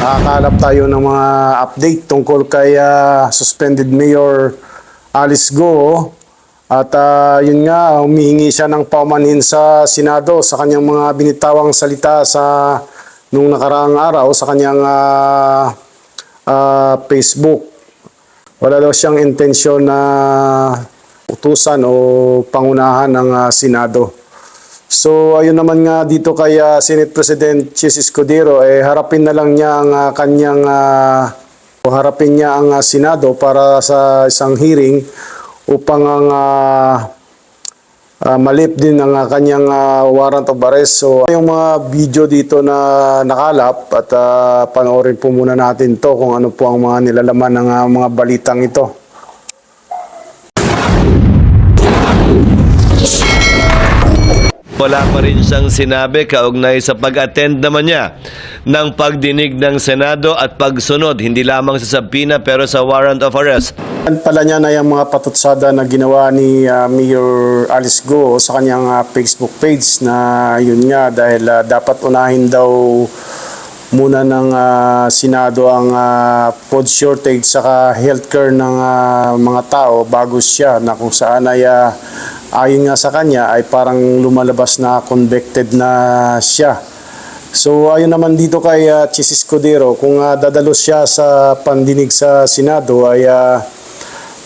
Nakakalap tayo ng mga update tungkol kay ah, suspended Mayor Alice Go. At ah, yun nga, humihingi siya ng paumanhin sa Senado sa kanyang mga binitawang salita sa nung nakaraang araw sa kanyang ah, ah, Facebook. Wala daw siyang intensyon na utusan o pangunahan ng ah, Senado. So ayun naman nga dito kay ah, Senate President Chis Escudero eh harapin na lang niya ang ah, kanyang ah, o harapin niya ang ah, Senado para sa isang hearing upang ang ah, ah, malip din ang ah, kanyang ah, warrant of arrest. So yung mga video dito na nakalap at ah, panoorin po muna natin to kung ano po ang mga nilalaman ng ah, mga balitang ito. Wala pa rin siyang sinabi kaugnay sa pag-attend naman niya ng pagdinig ng Senado at pagsunod hindi lamang sa sabina pero sa warrant of arrest. Pala niya na yung mga patutsada na ginawa ni ah, Mayor Alice Go sa kanyang ah, Facebook page na yun nga dahil ah, dapat unahin daw muna ng ah, Senado ang ah, food shortage saka healthcare ng ah, mga tao bago siya na kung saan ay ah, ayon nga sa kanya ay parang lumalabas na convicted na siya. So ayun naman dito kay uh, Chis Escudero, kung ah, dadalo siya sa pandinig sa Senado ay ah,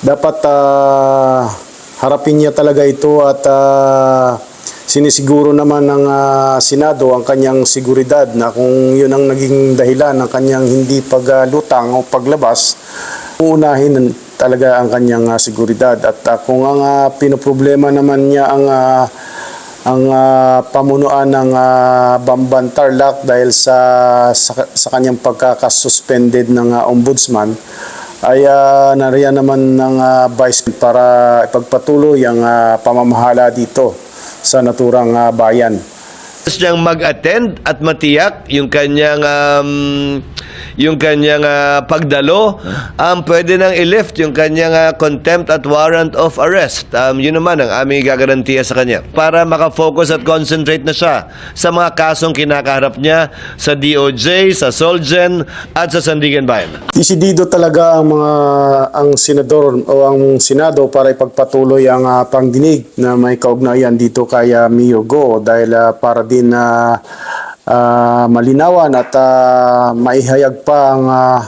dapat ah, harapin niya talaga ito at ah, sinisiguro naman ng ah, Senado ang kanyang seguridad na kung yun ang naging dahilan ng kanyang hindi paglutang o paglabas, uunahin talaga ang kanyang ah, seguridad. At ah, kung ang ah, pinoproblema naman niya ang ah, ang ah, pamunuan ng ah, Bamban Tarlac dahil sa, sa sa kanyang pagkakasuspended ng ah, ombudsman ay uh, nariyan naman ng ah, vice para ipagpatuloy ang ah, pamamahala dito sa naturang ah, bayan. siyang mag-attend at matiyak yung kanyang um, yung kanyang ah, pagdalo. Um, pwede nang i-lift yung kanyang ah, contempt at warrant of arrest. Um, yun naman ang aming gagarantiya sa kanya. Para makafocus at concentrate na siya sa mga kasong kinakaharap niya sa DOJ, sa Solgen at sa Sandigan Bayan. Desidido talaga ang mga ang senador o ang senado para ipagpatuloy ang ah, pangdinig na may kaugnayan dito kay uh, Mio Go dahil ah, para din na ah, malinawan at ah, maihayag pa ang ah,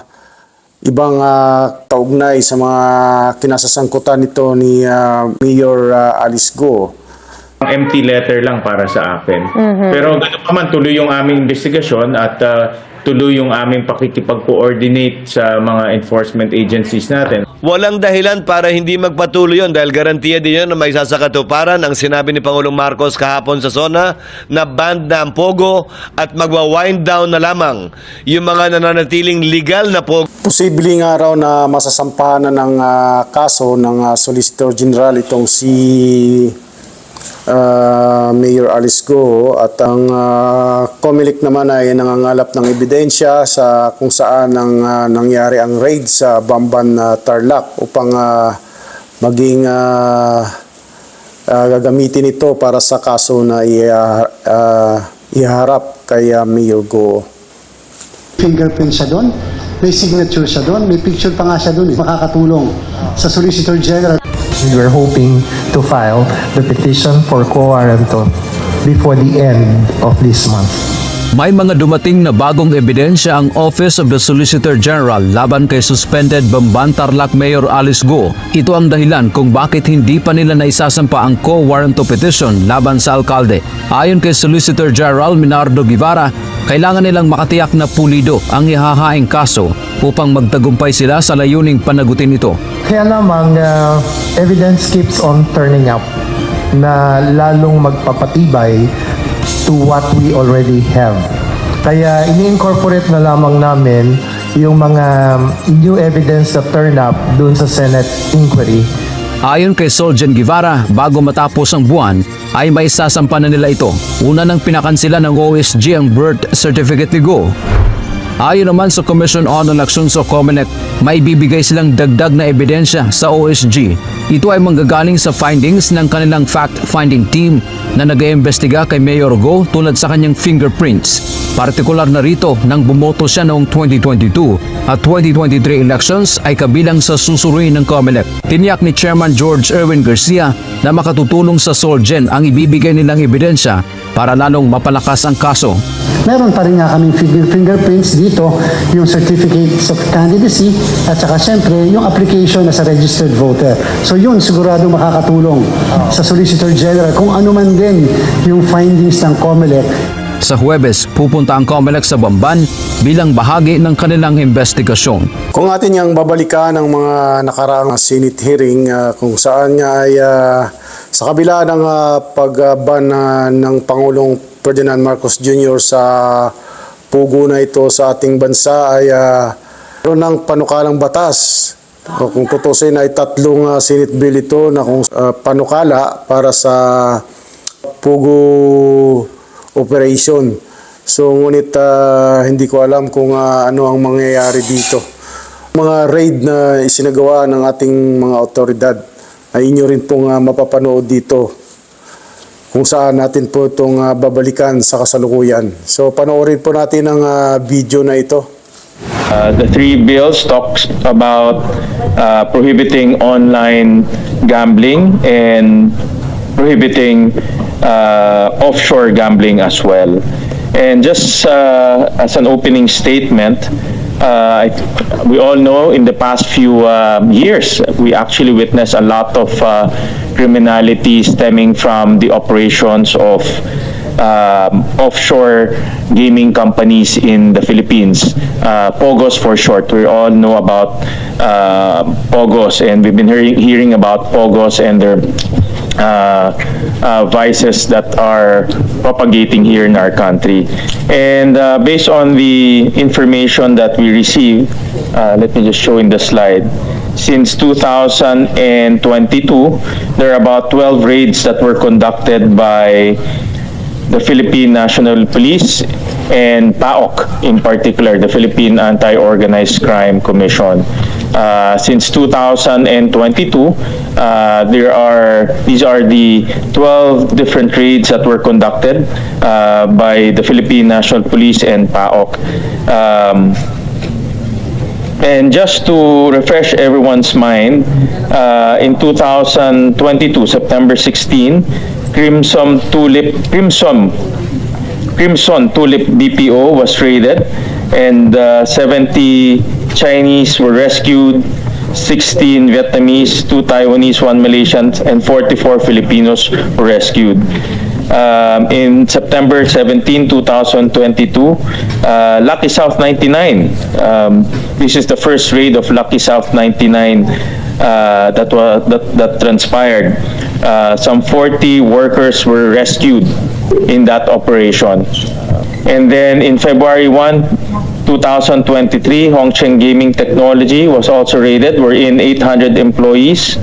ibang ah, kaugnay sa mga kinasasangkutan nito ni ah, Mayor ah, Alice Go. Ang empty letter lang para sa akin. Pero ganun pa man, tuloy yung aming investigasyon at ah, tuloy yung aming pakikipag-coordinate sa mga enforcement agencies natin. Walang dahilan para hindi magpatuloy yun dahil garantiya din yun na may sasakatuparan ang sinabi ni Pangulong Marcos kahapon sa SONA na band na ang Pogo at magwa-wind down na lamang yung mga nananatiling legal na Pogo. Posibleng araw na masasampahan na ng ah, kaso ng ah, Solicitor General itong si ah, Mayor Alice Go at ang uh, COMELEC naman ay nangangalap ng ebidensya sa kung saan ang ah, nangyari ang raid sa Bamban ah, Tarlac upang ah, maging ah, ah, gagamitin ito para sa kaso na iha- ah, iharap kay ah, Mayor Go. fingerprint siya doon, may signature siya doon, may picture pa nga siya doon. Makakatulong sa Solicitor General. We were hoping to file the petition for quo warranto before the end of this month. May mga dumating na bagong ebidensya ang Office of the Solicitor General laban kay suspended Bamban Tarlac Mayor Alice Go. Ito ang dahilan kung bakit hindi pa nila naisasampa ang co-warranto petition laban sa alkalde. Ayon kay Solicitor General Minardo Guevara, kailangan nilang makatiyak na pulido ang ihahaing kaso upang magtagumpay sila sa layuning panagutin ito. Kaya lamang uh, evidence keeps on turning up na lalong magpapatibay to what we already have. Kaya ini-incorporate na lamang namin yung mga new evidence that turn up dun sa Senate inquiry Ayon kay Soljan Guevara, bago matapos ang buwan, ay may sasampa na nila ito. Una nang pinakansila ng OSG ang birth certificate ni Go. Ayon naman sa Commission on Elections o COMELEC, may bibigay silang dagdag na ebidensya sa OSG. Ito ay manggagaling sa findings ng kanilang fact-finding team na nag-iimbestiga kay Mayor Go tulad sa kanyang fingerprints. Partikular na rito nang bumoto siya noong 2022 at 2023 elections ay kabilang sa susuriin ng COMELEC. Tiniyak ni Chairman George Erwin Garcia na makatutulong sa Solgen ang ibibigay nilang ebidensya para lalong mapalakas ang kaso. Meron pa rin nga kaming finger- fingerprints dito, yung certificates of candidacy, at saka syempre yung application as a registered voter. So yun sigurado makakatulong sa Solicitor General kung ano man din yung findings ng COMELEC Sa Huwebes, pupunta ang COMELEC sa Bamban bilang bahagi ng kanilang investigasyon. Kung atin yang babalikan ng mga nakaraang Senate hearing ah, kung saan nga ay ah, sa kabila ng uh, pagban ah, ng Pangulong Ferdinand Marcos Jr. sa pugo na ito sa ating bansa ay uh, ng panukalang batas. O kung tutusin ay tatlong ah, Senate bill ito na kung ah, panukala para sa pugo operation. So ngunit ah, hindi ko alam kung ah, ano ang mangyayari dito. Mga raid na isinagawa ng ating mga otoridad ay inyo rin pong ah, mapapanood dito kung saan natin po itong ah, babalikan sa kasalukuyan. So panoorin po natin ang ah, video na ito. Uh, the three bills talks about uh, prohibiting online gambling and prohibiting uh, offshore gambling as well. And just uh, as an opening statement, uh, we all know in the past few uh, years, we actually witnessed a lot of uh, criminality stemming from the operations of um, offshore gaming companies in the Philippines. Uh, Pogos for short. We all know about uh, Pogos and we've been hearing, hearing about Pogos and their uh, uh, vices that are propagating here in our country. And uh, based on the information that we receive, uh, let me just show in the slide. Since 2022, there are about 12 raids that were conducted by the Philippine National Police and PAOK in particular, the Philippine Anti-Organized Crime Commission. Uh, Since 2022, uh, there are, these are the 12 different raids that were conducted uh, by the Philippine National Police and PAOK. Um, and just to refresh everyone's mind, uh, in 2022, September 16, Crimson Tulip, Crimson, Crimson Tulip BPO was raided and uh, 70 Chinese were rescued, 16 Vietnamese, 2 Taiwanese, 1 Malaysian, and 44 Filipinos were rescued. Um, in September 17, 2022, uh, Lucky South 99. Um, this is the first raid of Lucky South 99 uh, that, was, that, that transpired. Uh, some 40 workers were rescued in that operation. And then in February 1, 2023, Hongcheng Gaming Technology was also raided, wherein 800 employees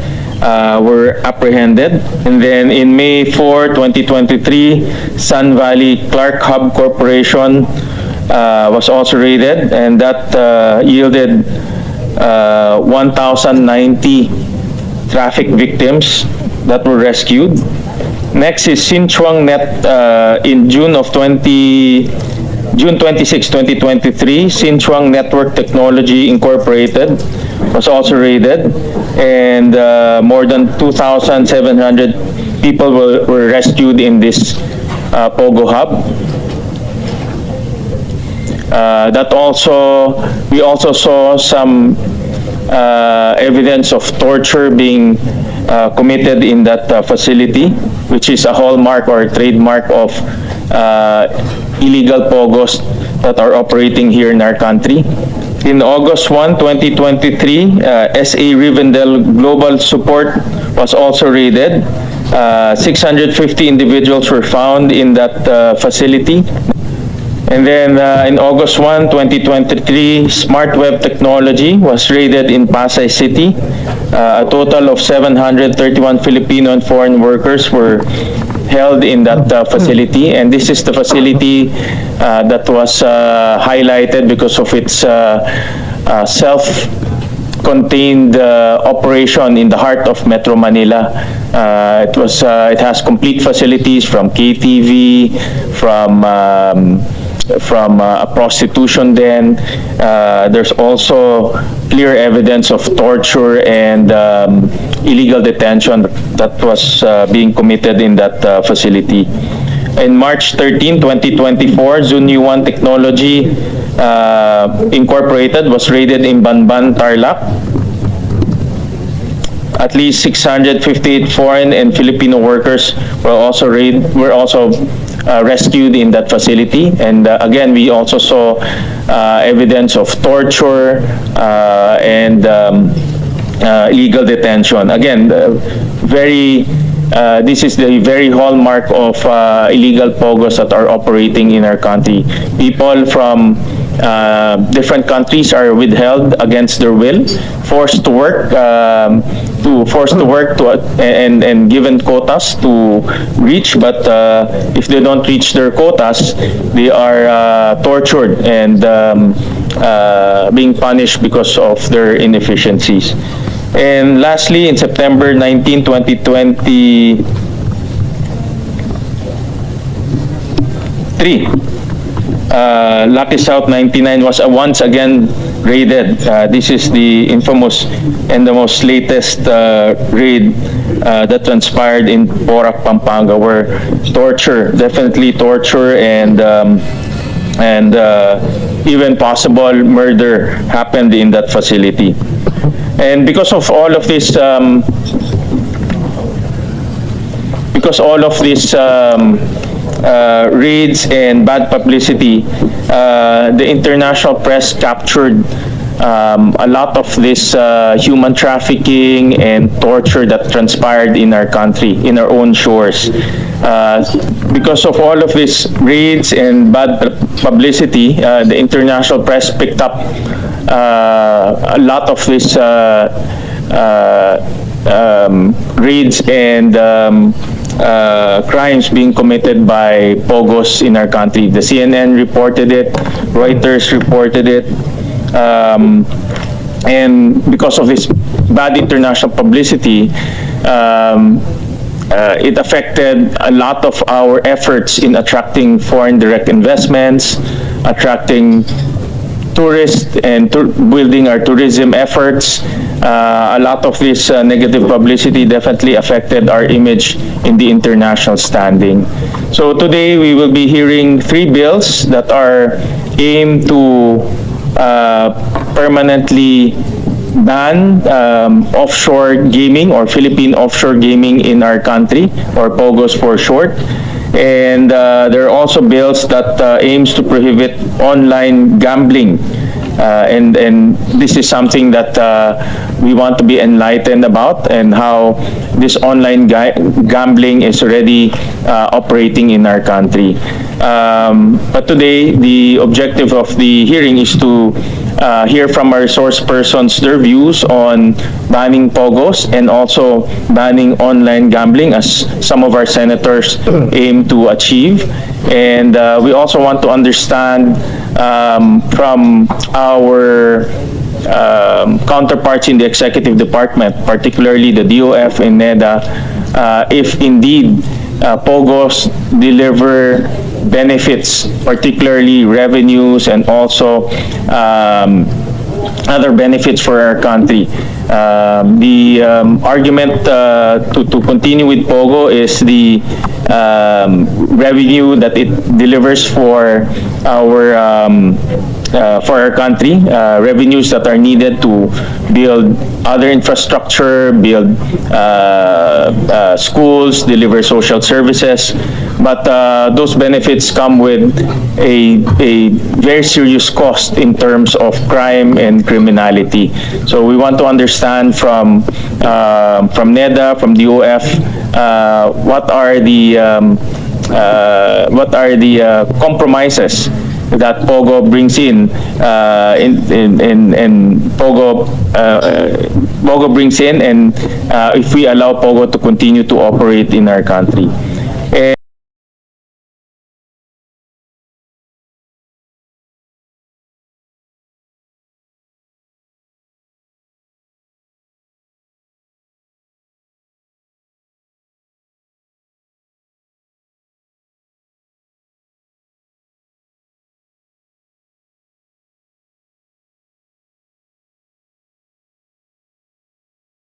uh, were apprehended. And then in May 4, 2023, Sun Valley Clark Hub Corporation uh, was also raided, and that uh, yielded uh, 1,090 traffic victims that were rescued. Next is Sinchuang Net uh, in June of 20, June 26, 2023, Sinchuang Network Technology Incorporated was also raided and uh, more than 2,700 people were, were rescued in this uh, Pogo Hub. Uh, that also, we also saw some uh, evidence of torture being uh, committed in that uh, facility, which is a hallmark or trademark of uh, illegal pogos that are operating here in our country. In August 1, 2023, uh, SA Rivendell Global Support was also raided. Uh, 650 individuals were found in that uh, facility. And then uh, in August 1, 2023, Smart Web Technology was raided in Pasay City. Uh, A total of 731 Filipino and foreign workers were held in that uh, facility. And this is the facility uh, that was uh, highlighted because of its uh, uh, self contained uh, operation in the heart of Metro Manila. Uh, it was uh, it has complete facilities from KTV, from um, from uh, a prostitution den. Uh, there's also clear evidence of torture and um, illegal detention that was uh, being committed in that uh, facility. In March 13, 2024, Zuni One Technology uh, Incorporated was raided in Banban, Tarlac. At least 658 foreign and Filipino workers were also raid, were also uh, rescued in that facility. And uh, again, we also saw uh, evidence of torture uh, and um, uh, illegal detention. Again, uh, very, uh, this is the very hallmark of uh, illegal pogos that are operating in our country. People from uh, different countries are withheld against their will, forced to work, um, to forced to work to and and given quotas to reach. But uh, if they don't reach their quotas, they are uh, tortured and um, uh, being punished because of their inefficiencies. And lastly, in September 19, 2023, uh, Lucky South 99 was uh, once again raided. Uh, this is the infamous and the most latest uh, raid uh, that transpired in Porac, Pampanga, where torture, definitely torture and um, and uh, even possible murder happened in that facility. And because of all of this um, because all of this um, uh, raids and bad publicity, uh, the international press captured um, a lot of this uh, human trafficking and torture that transpired in our country, in our own shores. Uh, because of all of these raids and bad publicity, uh, the international press picked up uh, a lot of this uh, uh, um, raids and um, uh, crimes being committed by pogos in our country. The CNN reported it, Reuters reported it, um, and because of this bad international publicity, um, uh, it affected a lot of our efforts in attracting foreign direct investments, attracting tourists and building our tourism efforts. Uh, a lot of this uh, negative publicity definitely affected our image in the international standing. So today we will be hearing three bills that are aimed to uh, permanently ban um, offshore gaming or Philippine offshore gaming in our country, or POGOs for short. And uh, there are also bills that uh, aims to prohibit online gambling. Uh, and, and this is something that uh, we want to be enlightened about and how this online ga- gambling is already uh, operating in our country. Um, but today, the objective of the hearing is to uh, hear from our source persons their views on banning pogos and also banning online gambling as some of our senators aim to achieve. And uh, we also want to understand um, from our um, counterparts in the executive department, particularly the DOF and NEDA, uh, if indeed uh, POGOs deliver benefits, particularly revenues and also um, other benefits for our country. Um, The um, argument uh, to to continue with POGO is the um, revenue that it delivers for our um, uh, for our country, uh, revenues that are needed to build other infrastructure, build uh, uh, schools, deliver social services. But uh, those benefits come with a, a very serious cost in terms of crime and criminality. So we want to understand from, from NEDA, from DOF, what are the, um, uh, what are the uh, compromises that Pogo brings in, uh, in, in, in, in Pogo, uh, Pogo brings in, and uh, if we allow Pogo to continue to operate in our country.